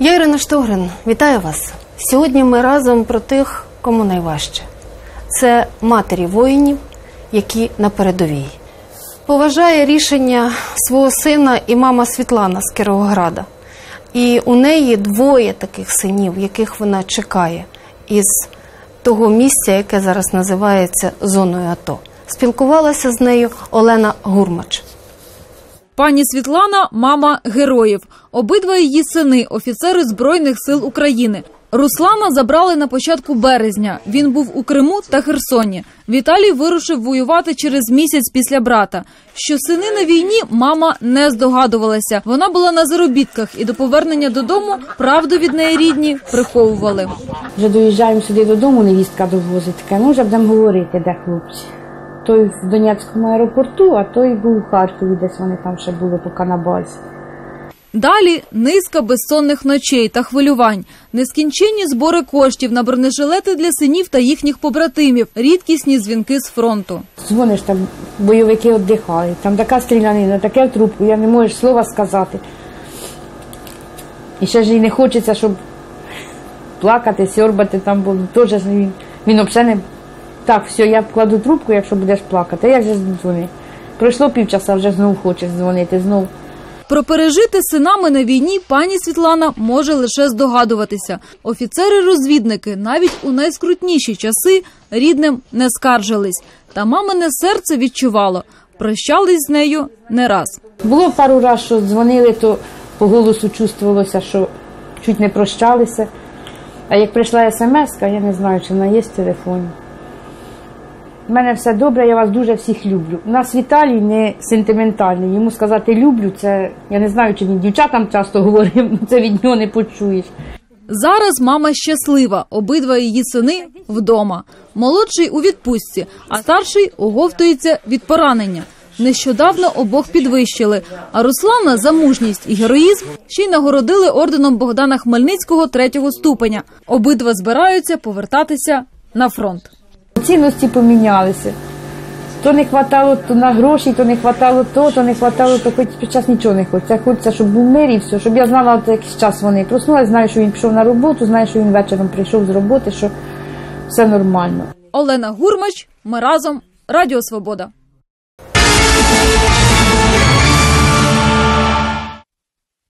Я Ірина Штогрин, вітаю вас. Сьогодні ми разом про тих, кому найважче. Це матері воїнів, які на передовій. Поважає рішення свого сина і мама Світлана з Кіровограда. І у неї двоє таких синів, яких вона чекає із того місця, яке зараз називається зоною АТО. Спілкувалася з нею Олена Гурмач. Пані Світлана мама героїв. Обидва її сини офіцери Збройних сил України. Руслана забрали на початку березня. Він був у Криму та Херсоні. Віталій вирушив воювати через місяць після брата. Що сини на війні мама не здогадувалася. Вона була на заробітках і до повернення додому правду від неї рідні приховували. Вже доїжджаємо сюди додому, невістка довозить. Таке, ну вже будемо говорити, де хлопці. Той в Донецькому аеропорту, а той був у Харкові, десь вони там ще були поки на базі. Далі низка безсонних ночей та хвилювань, нескінченні збори коштів на бронежилети для синів та їхніх побратимів, рідкісні дзвінки з фронту. Дзвониш там, бойовики віддихають, там така стрілянина, таке в трубку, я не можу слова сказати. І ще ж і не хочеться, щоб плакати, сьорбати там, бо теж він, він взагалі не. Так, все, я вкладу трубку, якщо будеш плакати. А як же ж дзвони? Пройшло півчаса, вже знову хочеш дзвонити, знову. Про пережити синами на війні пані Світлана може лише здогадуватися. Офіцери-розвідники навіть у найскрутніші часи рідним не скаржились. Та мамине серце відчувало. Прощались з нею не раз. Було пару разів, що дзвонили, то по голосу чувствувалося, що чуть не прощалися. А як прийшла смс, я не знаю, чи вона є в телефоні. У мене все добре, я вас дуже всіх люблю. У нас Віталій не сентиментальний. Йому сказати люблю, це я не знаю, чи він дівчатам часто говорив, це від нього не почуєш. Зараз мама щаслива. Обидва її сини вдома. Молодший у відпустці, а старший оговтується від поранення. Нещодавно обох підвищили. А Руслана за мужність і героїзм ще й нагородили орденом Богдана Хмельницького третього ступеня. Обидва збираються повертатися на фронт. Цінності помінялися. То не хватало то на гроші, то не хватало то, то не хватало, то хоч під час нічого не хочеться. Хочеться, щоб був мир і все, щоб я знала, от якийсь час вони проснулися, знаю, що він пішов на роботу, знаю, що він вечором прийшов з роботи, що все нормально. Олена Гурмач. Ми разом. Радіо Свобода.